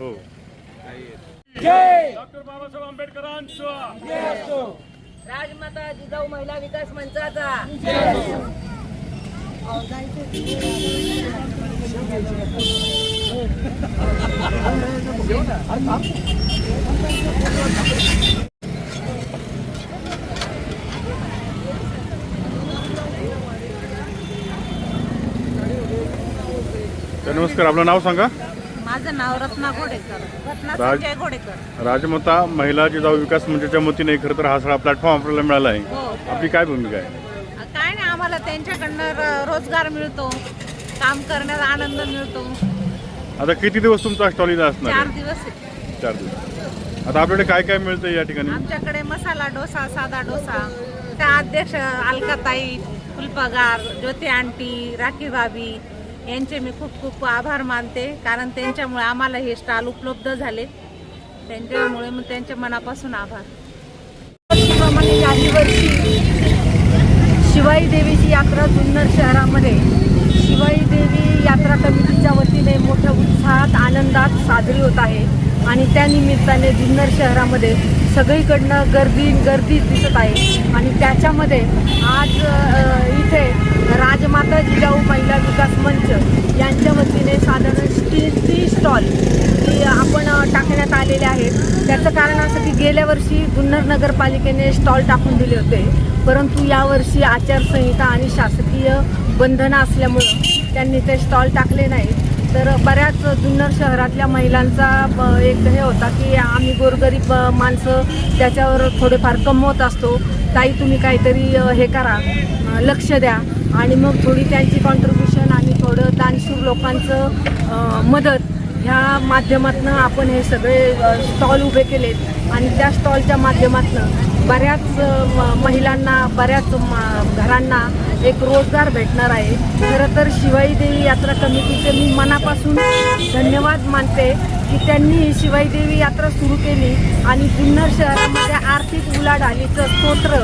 हो. डॉक्टर बाबासाहेब आंबेडकरांचा. राजमाता जिजाऊ महिला विकास मंचाचा. तर नमस्कार आपलं नाव सांगा. माझं नाव रत्ना घोडेकर. रत्ना राज- संजय घोडेकर. राजमाता महिला जिजाऊ विकास मंचाच्या वतीने खरं तर हा सगळा प्लॅटफॉर्म आपल्याला मिळाला आहे. हो. आपली काय भूमिका आहे? काय नाही आम्हाला त्यांच्याकडनं र- रोजगार मिळतो काम करण्याचा आनंद मिळतो. आता किती दिवस तुमचा स्टॉल इथं असणार चार आहे? दिवस आहे. चार दिवस. आता आपल्याकडे काय काय मिळतं या ठिकाणी? आमच्याकडे मसाला डोसा साधा डोसा त्या अध्यक्ष अलकाताई फुलपगार ज्योती आंटी राखी भाभी यांचे मी खूप खूप आभार मानते कारण त्यांच्यामुळे आम्हाला हे स्टॉल उपलब्ध झाले. त्यांच्यामुळे मग त्यांच्या मनापासून आभार. वर्षी शिवाई देवीची यात्रा जुन्नर शहरामध्ये. शिवाई देवी यात्रा कमिटीच्या वतीने मोठ्या उत्साहात आनंदात साजरी होत आहे. आणि त्या निमित्ताने जुन्नर शहरामध्ये सगळीकडनं गर्दी गर्दी दिसत आहे. आणि त्याच्यामध्ये आज इथे राजमाता जिजाऊ महिला विकास मंच यांच्या वतीने साधारण ती ती स्टॉल की आपण टाकण्यात आलेले आहेत त्याचं कारण असं की गेल्या वर्षी जुन्नर नगरपालिकेने स्टॉल टाकून दिले होते. परंतु यावर्षी आचारसंहिता आणि शासकीय बंधनं असल्यामुळं त्यांनी ते स्टॉल टाकले नाहीत. तर बऱ्याच जुन्नर शहरातल्या महिलांचा एक हे होता की आम्ही गोरगरीब माणसं त्याच्यावर थोडेफार कमवत असतो. ताई तुम्ही काहीतरी हे करा लक्ष द्या. आणि मग थोडी त्यांची कॉन्ट्रीब्युशन आणि थोडं दानशूर लोकांचं मदत ह्या माध्यमातून आपण हे सगळे स्टॉल उभे केलेत. आणि त्या स्टॉलच्या माध्यमातून बऱ्याच म- महिलांना बऱ्याच म- घरांना एक रोजगार भेटणार आहे. खरं तर शिवाई देवी यात्रा कमिटीचे मी मनापासून धन्यवाद मानते की त्यांनी ही शिवाई देवी यात्रा सुरू केली आणि जुन्नर शहरामध्ये आर्थिक उलाढालीचं स्तोत्र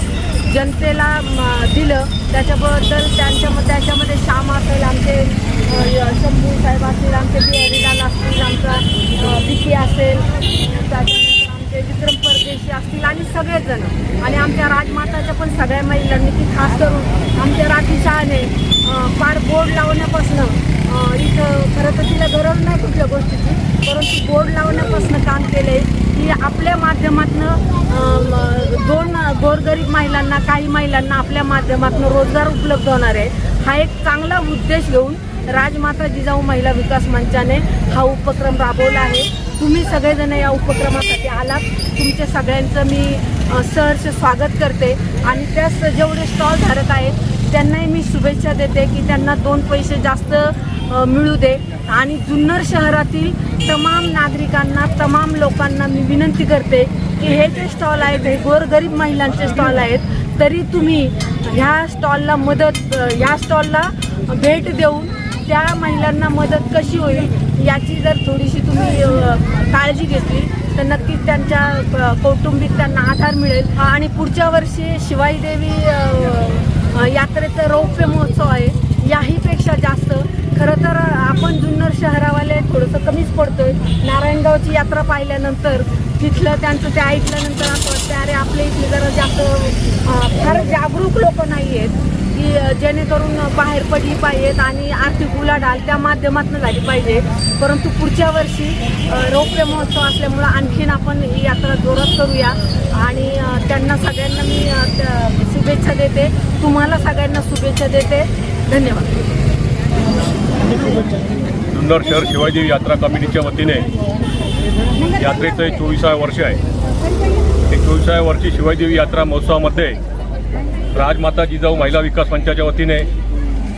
जनतेला दिलं. त्याच्याबद्दल त्यांच्यामध्ये त्याच्यामध्ये श्याम असेल आमचे शंभू साहेब असतील आमचे बिहारीलाल असतील आमचा विकी असेल. त्याच्या ते विक्रम परदेशी असतील आणि सगळेजण. आणि आमच्या राजमाताच्या पण सगळ्या महिलांनी की खास करून आमच्या राखी शहाणे फार बोर्ड लावण्यापासून इथं खरं तर तिला गरज नाही कुठल्या गोष्टीची परंतु बोर्ड लावण्यापासून काम केलं आहे की आपल्या माध्यमातनं दोन गोरगरीब महिलांना काही महिलांना आपल्या माध्यमातून रोजगार उपलब्ध होणार आहे. हा एक चांगला उद्देश घेऊन राजमाता जिजाऊ महिला विकास मंचाने हा उपक्रम राबवला आहे. तुम्ही सगळेजण या उपक्रमासाठी आलात. तुमच्या सगळ्यांचं मी अ, सहर्ष स्वागत करते. आणि त्याच जेवढे स्टॉल धारक आहेत त्यांनाही मी शुभेच्छा देते की त्यांना दोन पैसे जास्त मिळू दे. आणि जुन्नर शहरातील तमाम नागरिकांना तमाम लोकांना मी विनंती करते की हे जे स्टॉल आहेत हे गोरगरीब महिलांचे स्टॉल आहेत तरी तुम्ही ह्या स्टॉलला मदत ह्या स्टॉलला भेट देऊन त्या महिलांना मदत कशी होईल याची जर थोडीशी तुम्ही काळजी घेतली तर नक्कीच त्यांच्या कौटुंबिक त्यांना आधार मिळेल. आणि पुढच्या वर्षी शिवाई देवी यात्रेचं रौप्य महोत्सव आहे याहीपेक्षा जास्त. खरं तर आपण जुन्नर शहरावाले थोडंसं कमीच पडतोय. नारायणगावची यात्रा पाहिल्यानंतर तिथलं त्यांचं ते ऐकल्यानंतर असं वाटतं अरे आपल्या इथले जरा जास्त फार जागरूक लोक नाही आहेत की जेणेकरून बाहेर पडली पाहिजेत आणि आर्थिक उलाढाल त्या माध्यमातून झाली पाहिजे. परंतु पुढच्या वर्षी रौप्य महोत्सव असल्यामुळं आणखीन आपण ही यात्रा जोरात करूया. आणि त्यांना सगळ्यांना मी त्या- शुभेच्छा देते. तुम्हाला सगळ्यांना शुभेच्छा देते. धन्यवाद. जुन्नर शहर शिवाजी यात्रा कमिटीच्या वतीने यात्रेचं चोवीसाव्या वर्ष आहे. ते चोवीसाव्या वर्षी शिवाजीदेवी यात्रा महोत्सवामध्ये राजमाता जिजाऊ महिला विकास मंचाच्या वतीने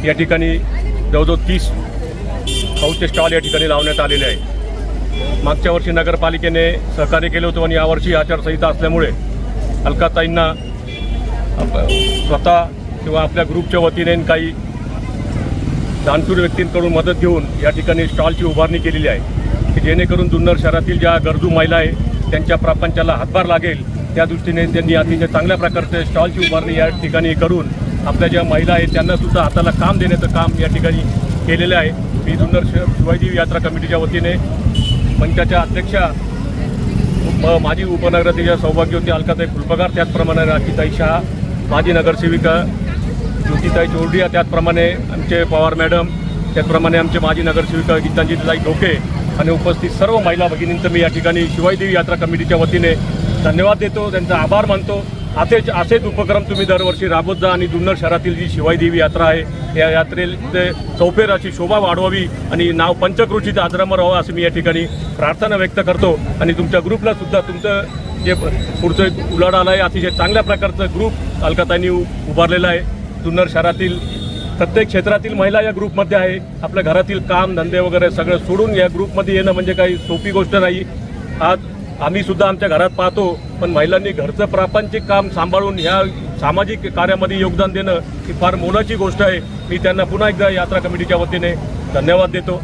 या ठिकाणी जवळजवळ तीस खाऊचे स्टॉल या ठिकाणी लावण्यात आलेले आहे मागच्या वर्षी नगरपालिकेने सहकार्य केलं होतं आणि यावर्षी आचारसंहिता असल्यामुळे अलकाताईंना स्वतः किंवा आपल्या ग्रुपच्या वतीने काही दानशूर व्यक्तींकडून मदत घेऊन या ठिकाणी स्टॉलची उभारणी केलेली आहे की जेणेकरून जुन्नर शहरातील ज्या गरजू महिला आहे त्यांच्या प्रापंचाला हातभार लागेल त्या दृष्टीने त्यांनी अतिशय चांगल्या प्रकारचे स्टॉलची उभारणी या ठिकाणी करून आपल्या ज्या महिला आहेत त्यांना सुद्धा हाताला काम देण्याचं काम या ठिकाणी केलेलं आहे. मी जुन्नर शिवाजी यात्रा कमिटीच्या वतीने मंचाच्या अध्यक्षा म- माजी उपनगराध्यक्षा सौभाग्यवती अलकाताई फुलपगार त्याचप्रमाणे राखीताई शहा माजी नगरसेविका ज्योतिताई चोरडिया त्याचप्रमाणे आमचे पवार मॅडम त्याचप्रमाणे आमचे माजी नगरसेविका गीतांजीताई ढोके आणि उपस्थित सर्व महिला भगिनींचं मी या ठिकाणी शिवाईदेवी यात्रा कमिटीच्या वतीने धन्यवाद देतो त्यांचा आभार मानतो. असेच असेच उपक्रम तुम्ही दरवर्षी राबवत जा आणि जुन्नर शहरातील जी शिवाईदेवी यात्रा आहे या यात्रेचे चौफेराची शोभा वाढवावी आणि नाव पंचकृषीचं आजरामर व्हावं असं मी या ठिकाणी प्रार्थना व्यक्त करतो. आणि तुमच्या ग्रुपला सुद्धा तुमचं जे पुढचं उलाढाल आहे अतिशय चांगल्या प्रकारचं ग्रुप अलकाताईंनी उ- उभारलेलं आहे. जुन्नर शहरातील प्रत्येक क्षेत्रातील महिला या ग्रुपमध्ये आहे. आपल्या घरातील काम धंदे वगैरे सगळं सोडून या ग्रुपमध्ये येणं म्हणजे काही सोपी गोष्ट नाही. आज आम्ही सुद्धा आमच्या घरात पाहतो पण महिलांनी घरचं प्रापंचिक काम सांभाळून ह्या सामाजिक कार्यामध्ये योगदान देणं ही फार मोलाची गोष्ट आहे. मी त्यांना पुन्हा एकदा यात्रा कमिटीच्या वतीने धन्यवाद देतो.